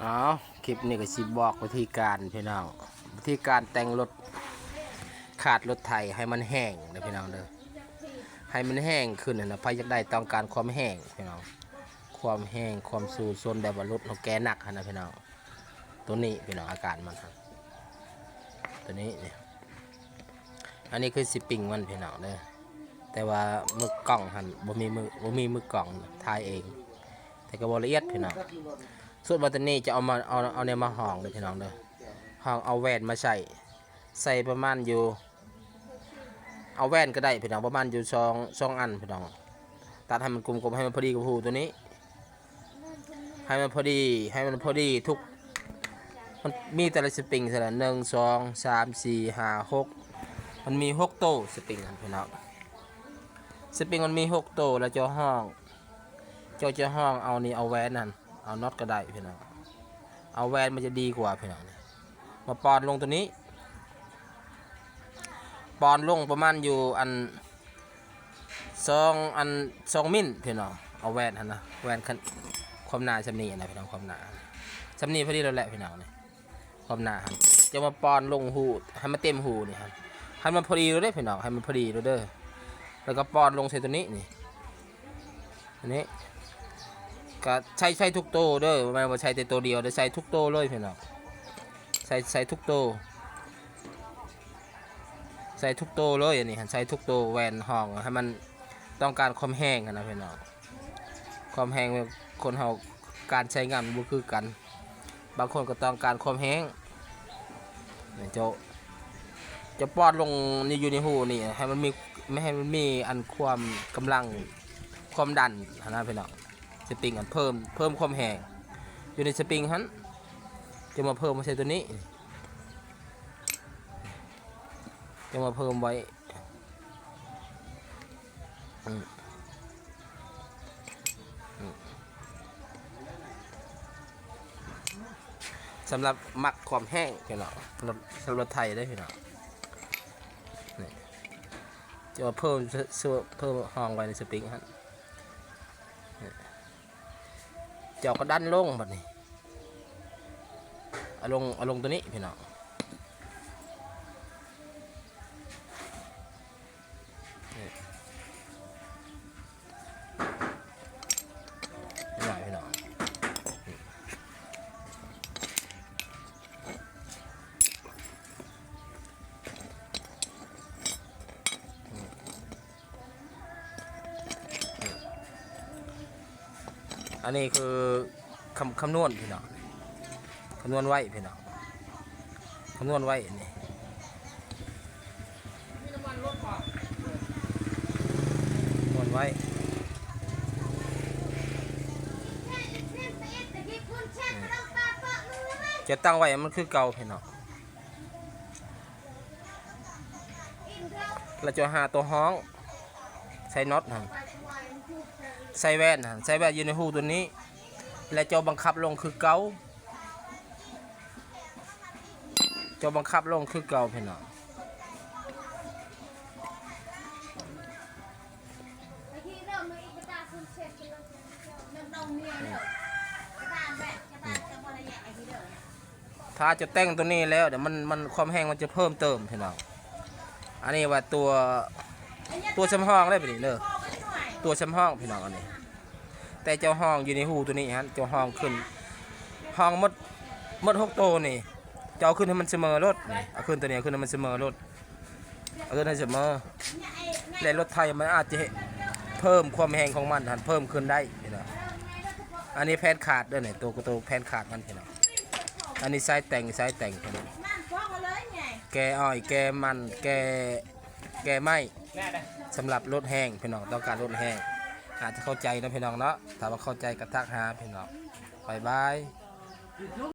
เอาคลิปนี้ก็สิบอกวิธีการพี่น้องวิธีการแต่งรถขาดรถไถให้มันแห้งนะพี่น้องเด้อให้มันแห้งขึ้นนะพายอยากได้ต้องการความแห้งพี่น้องความแห้งความสูดซนแบบว่ารถของแกหนักนะพี่น้องตัวนี้พี่น้องอาการมันครับตัวนี้เนี่ยอันนี้คือสิปปิ้งมันพี่น้องเด้อแต่ว่ามือกล้องหันบ่มีมือบ่มีมือกล้องถ่ายเอง แต่ก็บละเอียดพี่น้อง ส่วนบัตเตอร์นี่จะเอามาเอาเอาเนี่ยมาห่องเลยพี่น้องเด้อห่องเอาแหวนมาใส่ใส่ประมาณอยู่ เอาแว่นก็ได้พี่น้องประมาณอยู่สองสองอันพี่น้องตัดให้มันกลมๆให้มันพอดีกับหูตัวนี้ ให้มันพอดีให้มันพอดีทุกมันมีแต่ละสปริงเท่าดหนึ่งสองสามสี่ห้าหกมันมีหกโตวสปริงครับพี่น้องสปริงมันมีหกโตวแล้วเจ้าห้องเจ้าจะห้องเอานี่เอาแหวนนั่น เอาน็อตก็ได้พี่น้องเอาแวนมันจะดีกว่าพี่น้องมาปอนลงตัวนี้ ปอนลงประมาณอยู่อันสองอันสองมิลพี่น้องเอาแวนหันะแวนคันความหนาชำนีนะพี่น้องความหนาชำนีพอดีแล้วแหละพี่น้องเนี่ยความหนาหันจะมาปอนลงหูให้มันเต็มหูนี่ครับให้มันพอดีเลยเด้พี่น้องให้มันพอดีเลยเด้อแล้วก็ปอนลงใส่ตัวนี้นี่อันนี้ ก็ใช้ใช้ทุกโตวเด้อไม่ว่าใช้แต่ตัวเดียวเด้อใช้ทุกโตวเลยพี่น้องใช้ใช้ทุกโตวใส่ทุกโตวเลยอันนี้ใช้ทุกโตวแหวนห้องให้มันต้องการความแห้งอะนะพี่น้องความแห้งคนเฮาการใช้งานมันบ่คือกัน บางคนก็ต้องการความแห้งนี่จ้าจะปอนลงนี่อยู่ในหูนี่ให้มันมีไม่ให้มันมีอันความกำลังความดันนะพี่น้อง สปริงกันเพิ่มเพิ่มความแห้งอยู่ในสปริงฮันจะมาเพิ่มมาใส่ตัวนี้ จะมาเพิ่มไว้สำหรับหมักความแห้งพี่น้องรถสำหรับไทยได้พี่น้องจะมาเพิ่มเพิ่มห้องไว้ในสปริงฮัน เจ้าก็ดันลงแบบนี้เอาลงเอาลงตัวนี้พี่น้อง อันนี้คือคำคำนวณพี่น้องคำนวณไว้พี่น้องคำนวณไว้นี่คำนวณไว้จะตั้งไว้มันคือเก่าพี่น้องเราจะหาตัวห้องใส่น็อตหั่น ใส่แว่นหั่นใส่แว่นอยู่ในหูตัวนี้ และเจ้าบังคับลงคือเก่าเจ้าบังคับลงคือเก่าพี่น้องถ้าจะแต่งตัวนี้แล้วเดี๋ยวมันมันความแห้งมันจะเพิ่มเติมพี่น้องอันนี้ว่าตัวตัวชำห้องได้ไปนี่เด้อ ตัวชำห้องพี่น้องอันนี้ แต่เจ้าห้องอยู่ในหูตัวนี้ฮะเจ้าห้องขึ้น ห้องมดมดหกโตนี่จะเอาขึ้นให้มันเสมอรถเอาขึ้นตัวนี้ขึ้นให้มันเสมอรถเอาขึ้นให้เสมอและรถไทยมันอาจจะเพิ่มความแรงของมันหันเพิ่มขึ้นได้พี่น้องอันนี้แพนขาดด้วยเนี่ยตัวกระตัวแพนขาดมันพี่น้องอันนี้ไซส์แต่งไซส์แต่งพี่น้องแกอ้อยแกมันแก แกไม้สำหรับรถแห้งพี่น้องต้องการรถแห้งอาจจะเข้าใจนะพี่น้องเนาะถ้าว่าเข้าใจก็ทักหาพี่น้องบายบาย